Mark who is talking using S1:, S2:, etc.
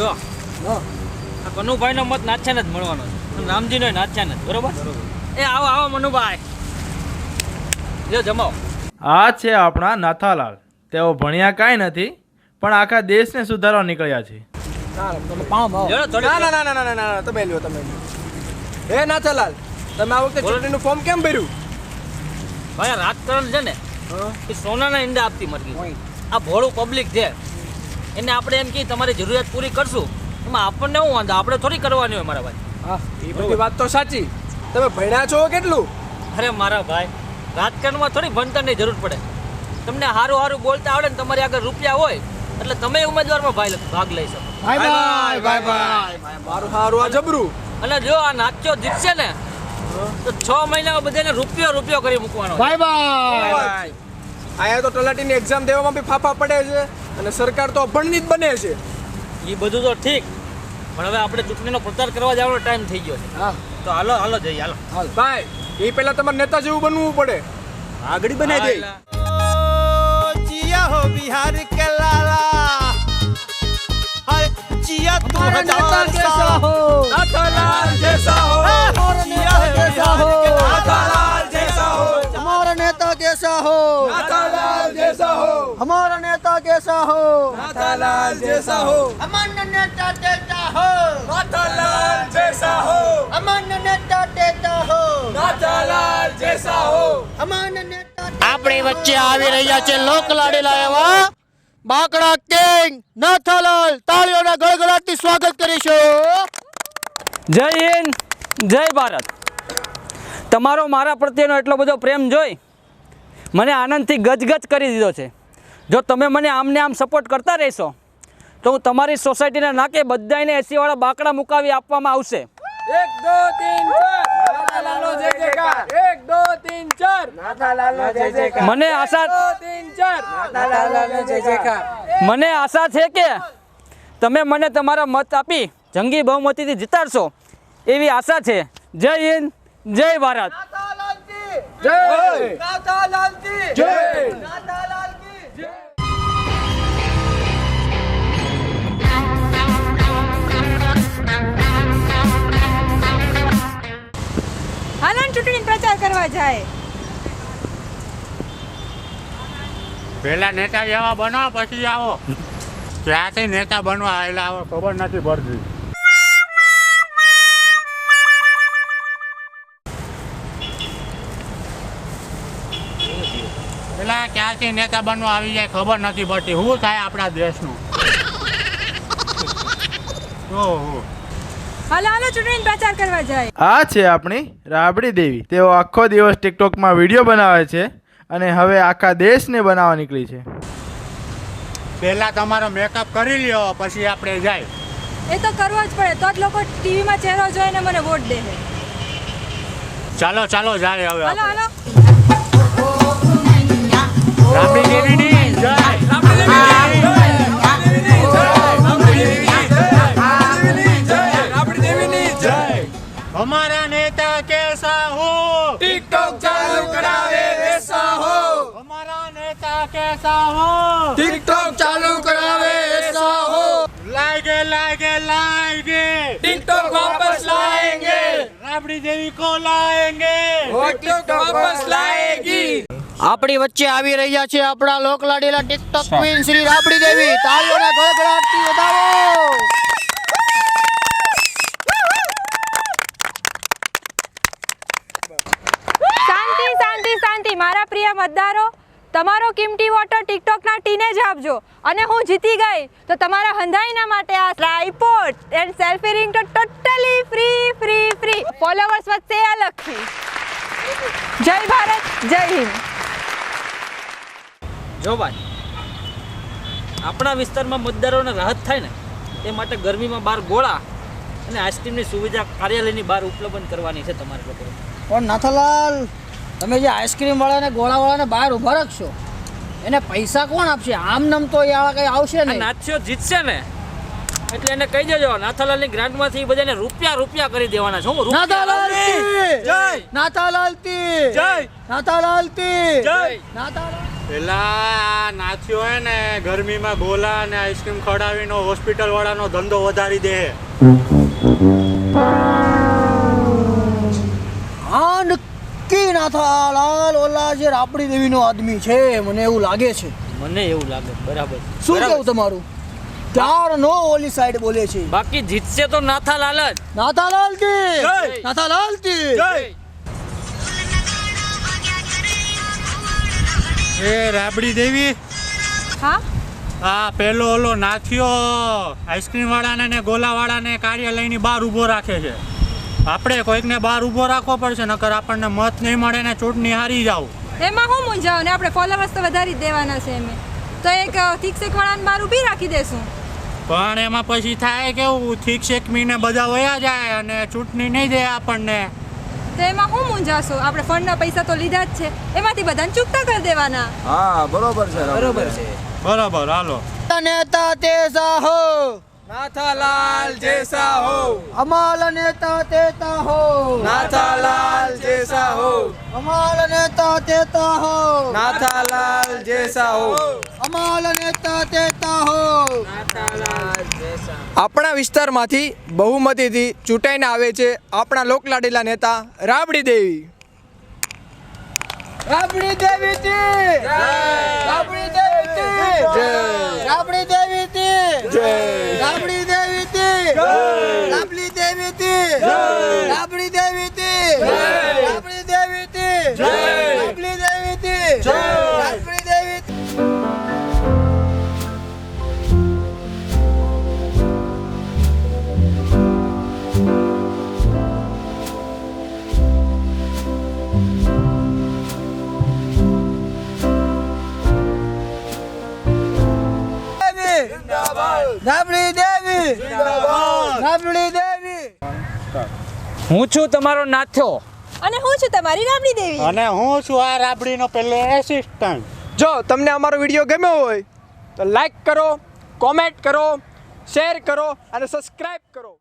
S1: જો. આ કનુભાઈનો મત નાચ્યાને જ મળવાનો છે. રામજીનો નાચ્યાને જ બરોબર? એ આવો આવો મનુભાઈ. જો જમાવો.
S2: આ છે આપણા નાથાલાલ. તેઓ ભણ્યા કાંઈ નથી પણ આખા દેશને સુધારવા નીકળ્યા છે.
S1: ના
S3: ના ના ના ના ના ના તમે લ્યો તમે લ્યો. એ નાથાલાલ તમે આ વખતે ચૂંટણીનું ફોર્મ કેમ ભર્યું?
S1: ભાઈ આ રાજકારણ છે ને એ સોનાના ઈંડા આપતી મરગી આ ભોળું પબ્લિક છે. એને આપણે એમ કહીએ તમારી જરૂરિયાત પૂરી કરશું. એમાં આપણને શું વાંધો? આપણે થોડી કરવાની હોય મારા ભાઈ.
S3: હા એ બધી વાત તો સાચી. તમે ભણ્યા છો કેટલું?
S1: અરે મારા ભાઈ રાજકારણમાં થોડી ભણતરની જરૂર પડે. તમને સારું સારું બોલતા આવડે ને તમારી આગળ રૂપિયા હોય એટલે તમે ઉમેદવારમાં ભાઈ ભાગ લઈ શકો.
S3: ભાઈ ભાઈ ભાઈ ભાઈ મારું સારું આ જબરું.
S1: અને જો આ નાચ્યો જીતશે ને તો છ મહિનામાં બધાને રૂપિયો રૂપિયો કરી મૂકવાનો ભાઈ
S3: ભાઈ આયા તો તલાટીની એક્ઝામ દેવામાં બી ફાફા પડે છે. અને સરકાર તો અભણની જ બને છે
S1: એ બધું તો ઠીક પણ હવે આપણે ચૂંટણીનો પ્રચાર કરવા જવાનો ટાઈમ થઈ ગયો છે
S3: હા
S1: તો હાલો હાલો જઈએ હાલો
S3: ભાઈ એ પહેલા તમારે નેતા જેવું બનવું પડે આગળ બનાવી દે
S4: जिया हो बिहार के लाला हर जिया तू हजार साल हो
S3: નાથાલાલ જેસા હો
S4: जिया है बिहार के
S3: નાથાલાલ જેસા હો
S4: हमारा नेता कैसा हो
S3: નાથાલાલ જેસા હો
S4: हमारा नेता कैसा हो
S3: નાથાલાલ જેસા હો
S4: हमारा नेता कैसा हो
S3: નાથાલાલ જેસા હો
S4: हमारा नेता कैसा हो
S3: નાથાલાલ જેસા હો
S4: હમારા નેતા આપણી વચ્ચે આવી રહ્યા છે લોક લાડેલા એવા બાકડા કિંગ નાથાલાલ તાળીઓના ગળગળાટથી સ્વાગત કરીશું
S1: જય હિન્દ જય ભારત તમારો મારા પ્રત્યેનો એટલો બધો પ્રેમ જોઈ મને આનંદથી ગજગજ કરી દીધો છે જો તમે મને આમને આમ સપોર્ટ કરતા રહેશો તો હું તમારી સોસાયટીના નાકે બધાને એસીવાળા બાકડા મુકાવી આપવામાં આવશે.
S3: એક દો તીન ચાર.
S1: મને આશા મને આશા છે કે તમે મને તમારા મત આપી જંગી બહુમતીથી જીતાડશો એવી આશા છે. જય હિન્દ જય ભારત.
S3: જય. જય.
S5: કરવા જાય.
S6: પેલા નેતા જેવા બનો પછી આવો. ક્યાંથી નેતા બનવા આવેલા આવો ખબર નથી પડતી. પેલા ક્યાંથી નેતા બનવા આવી જાય ખબર નથી પડતી. શું થાય આપણા દેશનું? ઓહો
S5: હાલો હાલો ચૂંટણી પ્રચાર કરવા જાય.
S2: આ છે આપણી રાબડી દેવી. તેઓ આખો દિવસ ટિકટોકમાં વીડિયો બનાવે છે અને હવે આખા દેશને બનાવવા નીકળી છે.
S6: પેલા તમારો મેકઅપ કરી લ્યો પછી આપણે જાય.
S5: એ તો કરવો જ પડે તો જ લોકો ટીવીમાં ચહેરો જોઈને મને વોટ દે છે.
S6: ચાલો ચાલો જાય હવે
S5: હાલો હાલો.
S6: રાબડી દેવીની જય.
S3: આપણી
S6: मोदी को लाएंगे।
S3: टिकटॉक वापस
S4: આપણી વચ્ચે આવી રહ્યા છે આપણા લોકલાડીલા ટિકટોક ક્વીન શ્રી રાબડી દેવી તાળીઓના ગળગડાટથી વધારો.
S5: શાંતિ શાંતિ શાંતિ મારા પ્રિય મતદારો. તમારો કિંમતી વોટર ટિકટોકના ટીને જ આપજો. અને હું જીતી ગઈ. તો તમારા હંધાઈના માટે આ ટ્રાયપોડ એન્ડ સેલ્ફી રિંગ તો totally free free free followers વધશે અલગથી જય ભારત જય હિન્દ.
S1: જો ભાઈ આપણા વિસ્તારમાં મતદારોને રાહત થાય ને તે માટે ગરમીમાં બહાર ગોળા અને આઈસ્ક્રીમની સુવિધા કાર્યાલયની બહાર ઉપલબ્ધ કરવાની છે તમારે લોકો
S4: પણ નાથાલાલ તમે જે આઈસ્ક્રીમ ગોળાવાળાને ગોળા વાળાને બહાર ઊભા રાખશો એને પૈસા કોણ આપશે? આમ નમ તો એ આવા કઈ આવશે ને
S1: નાચ્યો જીતશે ને? એટલે એને કહી દેજો નાથાલાલની ગ્રાન્ટમાંથી બધાને રૂપિયા રૂપિયા કરી દેવાના છે. હું રૂપિયા
S4: નાથાલાલ કી!
S3: જય!
S4: નાથાલાલ કી!
S3: જય!
S4: નાથાલાલ કી!
S3: જય!
S4: નાથાલાલ
S6: પેલા નાથ્યો હે ને ગરમીમાં ગોલા અને આઈસ્ક્રીમ ખવડાવીનો હોસ્પિટલ વાળાનો ધંધો વધારી દે
S4: હા નક્કી નાથાલાલ ઓલા જે રાબડી દેવીનો આદમી છે મને એવું લાગે છે.
S1: મને એવું લાગે બરાબર.
S4: શું. કેવું તમારું? ચાર નો ઓલી સાઈડ બોલે છે.
S1: બાકી જીતશે તો નાથાલાલ જ.
S4: નાથાલાલ કી?
S3: જય.
S4: નાથાલાલ કી?
S3: જય.
S6: એ રાબડી દેવી.
S5: હા?
S6: આ પેલો ઓલો નાથિયો આઈસ્ક્રીમ વાળાને ને ગોલા વાળાને કાર્યાલયની બહાર ઊભો રાખે છે. આપણે કોઈકને બહાર ઊભો રાખવો પડશે નકર આપણને મત નહીં મળે ને ચૂંટણી હારી જાવ
S5: એમાં હું મૂંઝાવ ને? આપણે ફોલોવર્સ તો વધારી જ દેવાના છે એમે તો એક ઠીક શેક વાળાને બહાર ઊભી રાખી દેશું.
S6: પણ એમાં પછી થાય કેવું? ઠીક શેક મીને બધા વયા જાય અને ચૂંટણી નહીં દે આપણને.
S5: તો એમાં હું મૂંઝાશું? આપણે ફંડના પૈસા તો લીધા જ છે. એમાંથી બધાને ચૂકતા કરી દેવાના.
S3: હા બરોબર છે બરોબર છે.
S6: બરાબર હાલો.
S4: નેતા તે હો
S3: नाथालाल जैसा हो
S4: अमाल नेता तेता हो
S3: नाथालाल जैसा हो
S4: अमाल नेता तेता हो
S3: नाथालाल जैसा हो
S4: अमाल નેતા તેતા હો.
S3: આપણા વિસ્તારમાંથી બહુમતીથી ચૂંટાઈને આવે છે આપણા લોકલાડેલા નેતા રાબડી દેવી.
S4: રાબડી દેવી રાબડી દેવી રાબડી દેવી તી રાબડી દેવી તી રાબડી દેવી તી રાબડી દેવી તી
S1: હું છું તમારો નાથ્યો.
S5: અને હું છું તમારી રાબડી દેવી.
S6: અને હું છું આ રાબડીનો પહેલો એસિસ્ટન્ટ
S3: જો તમને અમારો વીડિયો ગમ્યો હોય તો લાઈક કરો કોમેન્ટ કરો શેર કરો અને સબસ્ક્રાઇબ કરો.